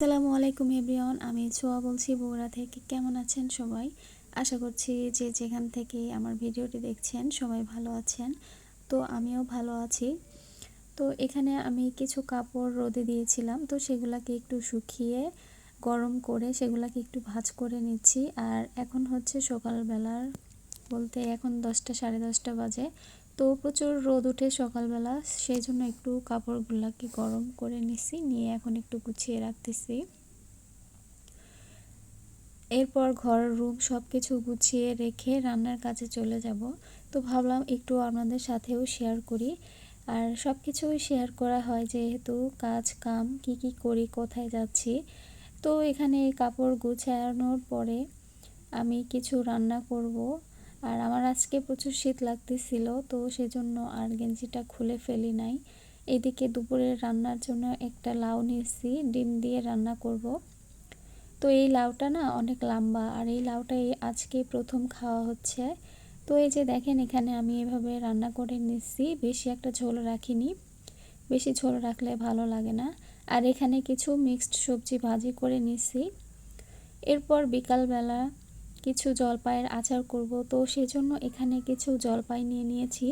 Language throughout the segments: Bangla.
আসসালামু আমি ছোয়া বলছি, বগুড়া থেকে। কেমন আছেন সবাই? আশা করছি যে যেখান থেকে আমার ভিডিওটি দেখছেন, সবাই ভালো আছেন। তো আমিও ভালো আছি। তো এখানে আমি কিছু কাপড় রোদে দিয়েছিলাম, তো সেগুলাকে একটু শুকিয়ে গরম করে সেগুলাকে একটু ভাজ করে নিচ্ছি। আর এখন হচ্ছে সকালবেলার বলতে এখন দশটা, সাড়ে দশটা বাজে। তো প্রচুর রোদ উঠে সকালবেলা সেই জন্য একটু কাপড়গুলোকে গরম করে নিছি, নিয়ে এখন একটু গুছিয়ে রাখতেছি। এরপর ঘর, রুম সব কিছু গুছিয়ে রেখে রান্নার কাজে চলে যাব। তো ভাবলাম একটু আপনাদের সাথেও শেয়ার করি। আর সব কিছুই শেয়ার করা হয় যেহেতু কাজ, কাম, কি কি করি, কোথায় যাচ্ছি তো এখানে কাপড় গুছানোর পরে আমি কিছু রান্না করব। আর আমার আজকে প্রচুর শীত লাগতেছিল, তো সেজন্য আর গেঞ্জিটা খুলে ফেলি নাই। এদিকে দুপুরের রান্নার জন্য একটা লাউ নিয়েছি, ডিম দিয়ে রান্না করব। তো এই লাউটা না অনেক লম্বা, আর এই লাউটা এই আজকে প্রথম খাওয়া হচ্ছে। তো এই যে দেখেন এখানে আমি এভাবে রান্না করে নিচ্ছি বেশি একটা ঝোল রাখিনি। বেশি ঝোল রাখলে ভালো লাগে না। আর এখানে কিছু মিক্সড সবজি ভাজি করে নিচ্ছি এরপর বিকালবেলা কিছু জলপাইয়ের আচার করব। তো সেজন্য এখানে কিছু জলপাই নিয়ে নিয়েছি।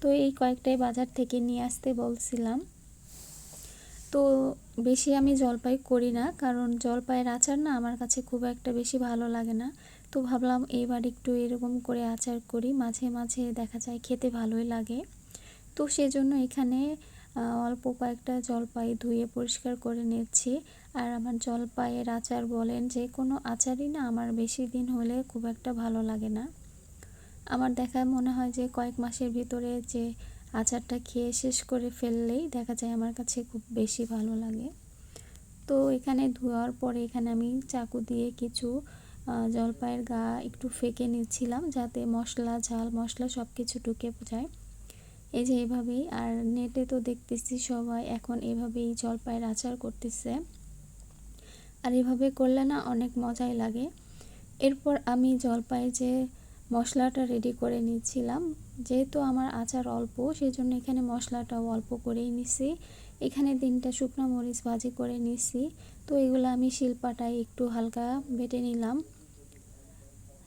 তো এই কয়েকটাই বাজার থেকে নিয়ে আসতে বলছিলাম। তো বেশি আমি জলপাই করি না, কারণ জলপাইয়ের আচার না আমার কাছে খুব একটা বেশি ভালো লাগে না। তো ভাবলাম এবার একটু এরকম করে আচার করি। মাঝে মাঝে দেখা যায় খেতে ভালোই লাগে। তো সেজন্য এখানে অল্প কয়েকটা জলপাই ধুয়ে পরিষ্কার করে নিচ্ছি। আর আমার জলপাইয়ের আচার বলেন যে কোনো আচারই না আমার বেশি দিন হলে খুব একটা ভালো লাগে না। আমার দেখা মনে হয় যে কয়েক মাসের ভিতরে যে আচারটা খেয়ে শেষ করে ফেললেই দেখা যায় আমার কাছে খুব বেশি ভালো লাগে। তো এখানে ধোয়ার পরে এখানে আমি চাকু দিয়ে কিছু জলপাইয়ের গা একটু ফেকে নিচ্ছিলাম যাতে মশলা, ঝাল, মশলা সব কিছু ঢুকে যায়। এই যে এভাবেই আর নেটে তো দেখতেছি সবাই এখন এভাবেই জলপাইয়ের আচার করতেছে। আর এভাবে করলে না অনেক মজাই লাগে। এরপর আমি জলপাই যে মশলাটা রেডি করে নিচ্ছিলাম, যেহেতু আমার আচার অল্প সেই জন্য এখানে মশলাটাও অল্প করেই নিছি। এখানে তিনটা শুকনো মরিচ ভাজি করে নিছি। তো এগুলো আমি শিলপাটায় একটু হালকা বেটে নিলাম।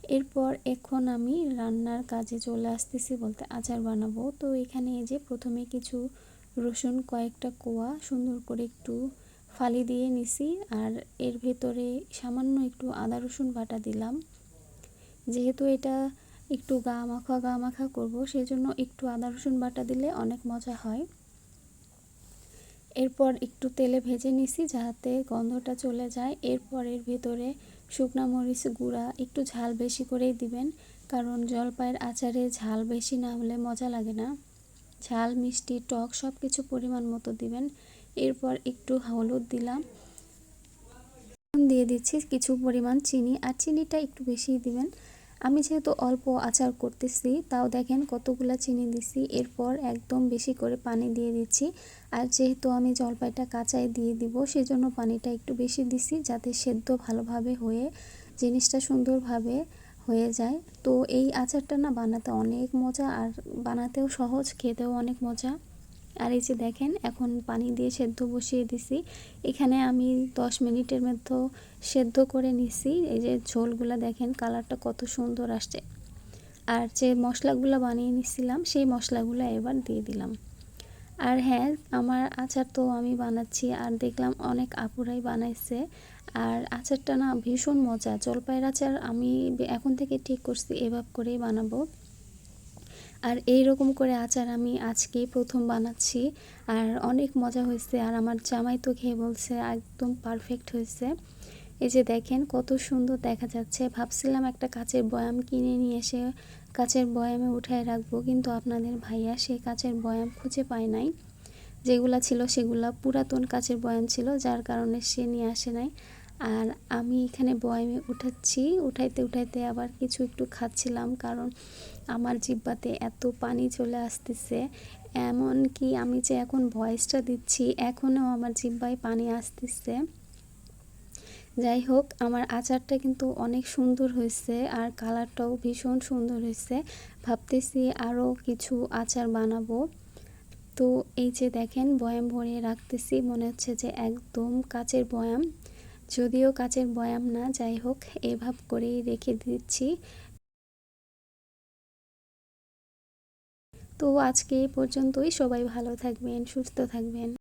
এরপর এখন আমি রান্নার কাজে চলে আসতেছি বলতে আচার বানাবো। তো এখানে এই যে প্রথমে কিছু রসুন, কয়েকটা কোয়া সুন্দর করে একটু ফালি দিয়ে নিছি আর এর ভেতরে সামান্য একটু আদা রসুন বাটা দিলাম। যেহেতু এটা একটু গা মাখা গা মাখা করব, সেজন্য একটু আদা রসুন বাটা দিলে অনেক মজা হয়। এরপর একটু তেলে ভেজে নিছি যাতে গন্ধটা চলে যায়। এরপর এর ভেতরে শুকনা মরিচ গুঁড়া একটু ঝাল বেশি করেই দিবেন, কারণ জলপাইয়ের আচারে ঝাল বেশি না হলে মজা লাগে না। ঝাল, মিষ্টি, টক সব কিছু পরিমাণ মতো দিবেন। এরপর একটু হলুদ দিলাম। দিয়ে দিচ্ছি কিছু পরিমাণ চিনি, আর চিনিটা একটু বেশি দিবেন। আমি যেহেতু অল্প আচার করতেছি, তাও দেখেন কতগুলা চিনি দিছি। এরপর একদম বেশি করে পানি দিয়ে দিচ্ছি। আর যেহেতু আমি জলপাইটা কাঁচায় দিয়ে দিব, সেজন্য পানিটা একটু বেশি দিছি যাতে সেদ্ধ ভালোভাবে হয়ে, জিনিসটা সুন্দরভাবে হয়ে যায়। তো এই আচারটা না বানাতে অনেক মজা, আর বানাতেও সহজ, খেতেও অনেক মজা। আর এই যে দেখেন, এখন পানি দিয়ে সেদ্ধ বসিয়ে দিছি। এখানে আমি দশ মিনিটের মধ্যে সেদ্ধ করে নিছি। এই যে ঝোলগুলো দেখেন, কালারটা কত সুন্দর আসছে। আর যে মশলাগুলো বানিয়ে নিছিলাম, সেই মশলাগুলো এবার দিয়ে দিলাম। আর হ্যাঁ আমার আচার তো আমি বানাচ্ছি, আর দেখলাম অনেক আপুরাই বানাইছে। আর আচারটা না ভীষণ মজা। জলপাইয়ের আচার আমি এখন থেকে ঠিক করছি, এভাবে করেই বানাবো। আর এই রকম করে আচার আমি আজকে প্রথম বানাচ্ছি। আর অনেক মজা হয়েছে আর আমার জামাই তো খেয়ে বলছে একদম পারফেক্ট হয়েছে। এই যে দেখেন কত সুন্দর দেখা যাচ্ছে। ভাবছিলাম একটা কাচের বয়াম কিনে নিয়ে এসে কাচের বয়ামে উঠায় রাখব কিন্তু আপনাদের ভাইয়া সে কাচের বয়াম খুঁজে পায় নাই। যেগুলা ছিল সেগুলা পুরাতন কাচের বয়াম ছিল যার কারণে সে নিয়ে আসে নাই। আর আমি এখানে বয়ামে উঠাচ্ছি। উঠাইতে উঠাইতে আবার কিছু একটু খাচ্ছিলাম কারণ আমার জিব্বাতে এত পানি চলে আসতেছে। এমন কি আমি যে এখন ভয়েসটা দিচ্ছি, এখনও আমার জিব্বায় পানি আসতেছে। যাই হোক, আমার আচারটা কিন্তু অনেক সুন্দর হয়েছে আর কালারটাও ভীষণ সুন্দর হয়েছে। ভাবতেছি আরও কিছু আচার বানাবো। তো এই যে দেখেন, বয়াম ভরিয়ে রাখতেছি। মনে হচ্ছে যে একদম কাচের বয়াম। যদিও কাচের বয়াম না যাই হোক এভাব করেই রেখে দিচ্ছি। তো আজকে এই পর্যন্তই। সবাই ভালো থাকবেন, সুস্থ থাকবেন।